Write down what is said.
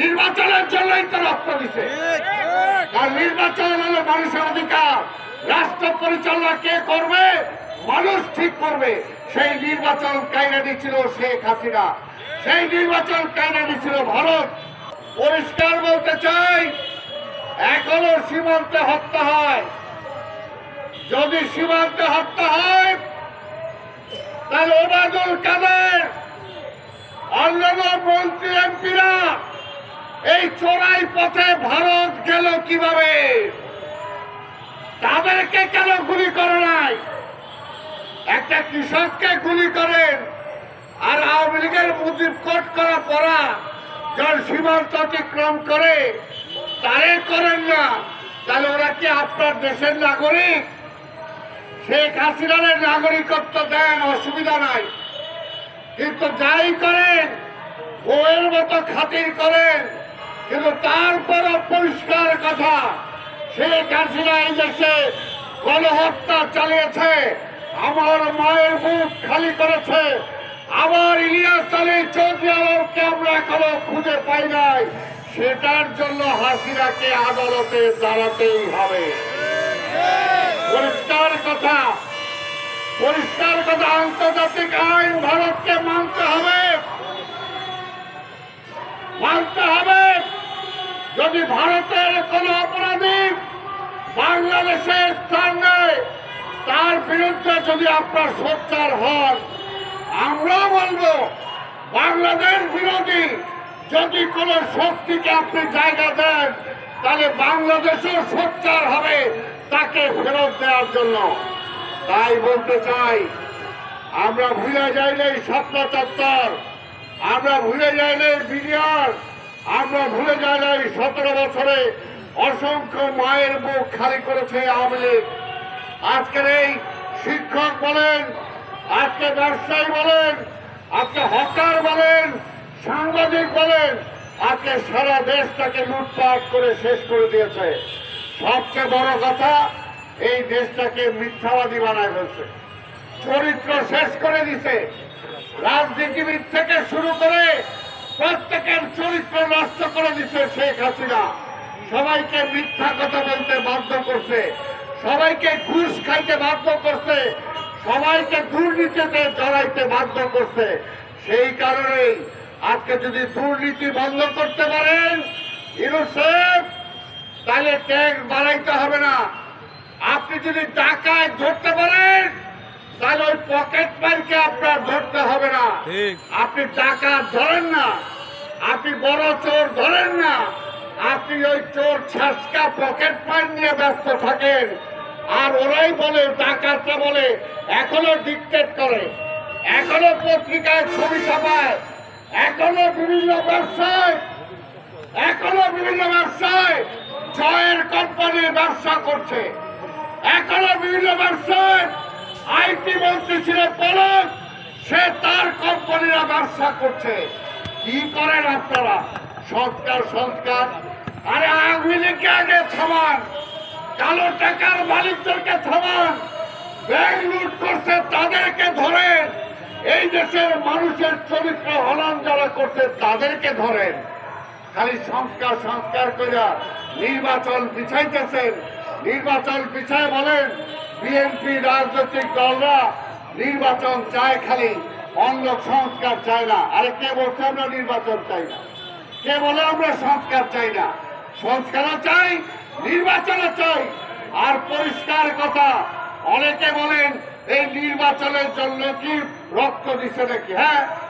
নির্বাচনের জন্যই তো রক্ত দিছে। আর নির্বাচন হলো মানুষের অধিকার। রাষ্ট্র পরিচালনা কে করবে? মানুষ ঠিক করবে। সেই নির্বাচন কায়না দিচ্ছিল শেখ হাসিনা। সেই নির্বাচন কায়না দিচ্ছিল ভারত। পরিষ্কার বলতে চাই এখনও সীমান্তে হত্যা হয়। যদি সীমান্তে হত্যা হয় তাহলে ওবায়দুল কাদের অন্যান্য মন্ত্রী এমপিরা এই চোরাই পথে ভারত গেল কীভাবে? তাদেরকে কেন গুলি করে নাই? একটা কৃষককে গুলি করেন আর আওয়ামী লীগের মুজিব কোট করা পড়া যখন সীমান্ত অতিক্রম করে, তারে করেন না। তাহলে ওরা কি আপনার দেশের নাগরিক? শেখ হাসিনার নাগরিকত্ব দেন, অসুবিধা নাই। কিন্তু যাই করেন, বউয়ের মতো খাতির করেন কিন্তু তারপরও পরিষ্কার কথা শেখ হাসিনা এই দেশে গণহত্যা চালিয়েছে, আমার মায়ের মুখ খালি করেছে, আমার ইলিয়াস আলী চৌধুরী আলমকে আমরা এখনও খুঁজে পাই নাই, সেটার জন্য হাসিনাকে আদালতে দাঁড়াতেই হবে। পরিষ্কার কথা পরিষ্কার কথা, আন্তর্জাতিক আইন ভারতকে মানতে হবে মানতে হবে যদি ভারতের কোন অপরাধী বাংলাদেশে স্থান নেয়, তার বিরুদ্ধে যদি আপনার সোচ্চার হন আমরা বলব, বাংলাদেশ বিরোধী যদি কোন শক্তিকে আপনি জায়গা দেন, তাহলে বাংলাদেশের সোচ্চার হবে তাকে ফেরত দেওয়ার জন্য। তাই বলতে চাই, আমরা ভুলে যাইলে স্বপ্ন চত্বর আমরা ভুলে যাইলে বিনিয়ার আমরা ভুলে যাইলে সতেরো বছরে অসংখ্য মায়ের মুখ খালি করেছে আওয়ামী লীগ। আজকের এই শিক্ষক বলেন, আজকে ব্যবসায়ী বলেন, আজকে হকার বলেন, সাংবাদিক বলেন, আজকে সারা দেশটাকে লুটপাট করে শেষ করে দিয়েছে। সবচেয়ে বড় কথা, এই দেশটাকে মিথ্যাবাদী বানায় ফেলছে। চরিত্র শেষ করে দিছে। রাজনীতিবিদ থেকে শুরু করে প্রত্যেকের চরিত্র নষ্ট করে দিচ্ছে শেখ হাসিনা। সবাইকে মিথ্যা কথা বলতে বাধ্য করছে। সবাইকে ঘুষ খাইতে বাধ্য করছে। সবাইকে দুর্নীতিতে জড়াইতে বাধ্য করছে। সেই কারণেই আজকে যদি দুর্নীতি বন্ধ করতে পারেন ইউনুসেফ তাহলে ট্যাক্স বাড়াইতে হবে না। আপনি যদি টাকায় ধরতে পারেন তাহলে ওই পকেট মারকে আপনার ধরতে হবে না। আপনি টাকা ধরেন না। আপনি বড় চোর ধরেন না। আপনি ওই চোর ছাসকা পকেট মার নিয়ে ব্যস্ত থাকেন। আর ওরাই বলে, ডাকাতরা বলে, এখনও ডিকটেট করে। এখনও পত্রিকায় ছবি ছাপায়। এখনও বিভিন্ন ব্যবসায়। এখনও বিভিন্ন ব্যবসায় জয়ের কোম্পানির ব্যবসা করছে। এখনও বিভিন্ন ব্যবসায় আইটি মন্ত্রী ছিল পলক সে তার কোম্পানিরা ব্যবসা করছে। কি করেন আপনারা? সংস্কার সংস্কার। আরে আওয়ামী লীগকে আগে থামান। কালো টাকার মালিকদেরকে থামান। ব্যাংক লুট করছে, তাদেরকে ধরেন এই দেশের মানুষের চরিত্র হনন যারা করছে, তাদেরকে ধরেন খালি সংস্কার সংস্কার কইরা নির্বাচন পিছাইতেছেন। নির্বাচন পিছায় বলেন, বিএনপি রাজনৈতিক দলরা নির্বাচন চায় খালি। অন্য সংস্কার চাই না। আরে কে বলছে আমরা নির্বাচন চাই না? কে বলে আমরা সংস্কার চাই না? সংস্কারও চাই, নির্বাচনও চাই। আর পরিষ্কার কথা, অনেকে বলেন, এই নির্বাচনের জন্য কি রক্ত দিচ্ছে নাকি? হ্যাঁ